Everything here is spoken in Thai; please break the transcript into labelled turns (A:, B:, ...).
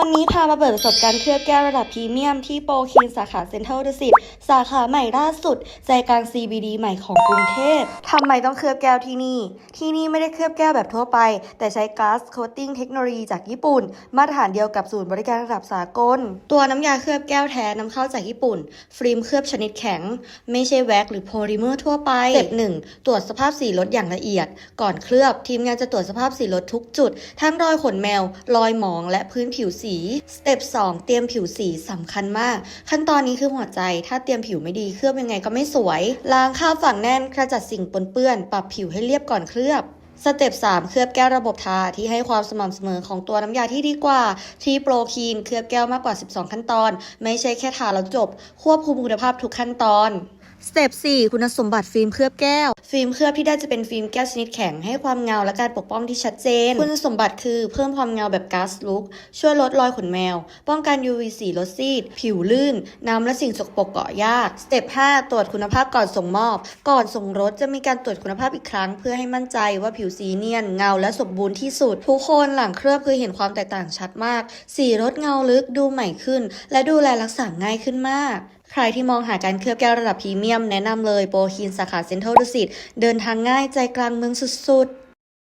A: วันนี้พามาเปิดประสบการณ์เคลือบแก้วระดับพรีเมียมที่โปรคินสาขาเซ็นทรัลดุสิตสาขาใหม่ล่าสุด ใจกลาง CBD ใหม่ของกรุงเทพทำไมต้องเคลือบแก้วที่นี่ ที่นี่ไม่ได้เคลือบแก้วแบบทั่วไป แต่ใช้ Glass Coating เทคโนโลยีจากญี่ปุ่น มาตรฐานเดียวกับศูนย์บริการระดับสากล ตัวน้ำยาเคลือบแก้วแท้นำเข้าจากญี่ปุ่น ฟิล์มเคลือบชนิดแข็ง ไม่ใช่แว็กหรือโพลิเมอร์ทั่วไปสเต็ปหนึ่งตรวจสภาพสีรถอย่างละเอียด ก่อนเคลือบทีมงานจะตรวจสภาพสีรถทุกจุด ทั้งรอยขนแมว รอยหมองและพื้นผิวสีสเต็ป2เตรียมผิวสีสำคัญมาก ขั้นตอนนี้คือหัวใจ ถ้าเตรียมผิวไม่ดีเคลือบยังไงก็ไม่สวย ล้างคราบฝังแน่นกระจัดสิ่งปนเปื้อน ปรับผิวให้เรียบก่อนเคลือบสเต็ป3เคลือบแก้วระบบทาที่ให้ความสม่ำเสมอของตัวน้ำยาที่ดีกว่า ที่โปรคีนเคลือบแก้วมากกว่า 12 ขั้นตอน ไม่ใช่แค่ทาแล้วจบ ควบคุมคุณภาพทุกขั้นตอน สเต็ป4คุณสมบัติฟิล์มเคลือบแก้ว ฟิล์มเคลือบที่ได้จะเป็นฟิล์มแก้วชนิดแข็งให้ความเงาและการปกป้องที่ชัดเจน คุณสมบัติคือเพิ่มความเงาแบบก๊าซลุก ช่วยลดรอยขนแมว ป้องกัน UV สีลดซีด ผิวลื่น น้ำและสิ่งสกปรกเกาะยาก สเต็ป5ตรวจคุณภาพก่อนส่งมอบ ก่อนส่งรถจะมีการตรวจคุณภาพอีกครั้ง เพื่อให้มั่นใจว่าผิวสีเนียนเงาและสมบูรณ์ที่สุด ทุกคนหลังเคลือบคือเห็นความแตกต่างชัดมาก สีรถเงาลึกดูใหม่ขึ้น และดูแลรักษาง่ายขึ้นมาก ใครที่มองหาการเคลือบแก้วระดับพรีเมียมแนะนำเลยโปรคีนสาขาเซ็นทรัลดุสิตเดินทางง่ายใจกลางเมืองสุดๆ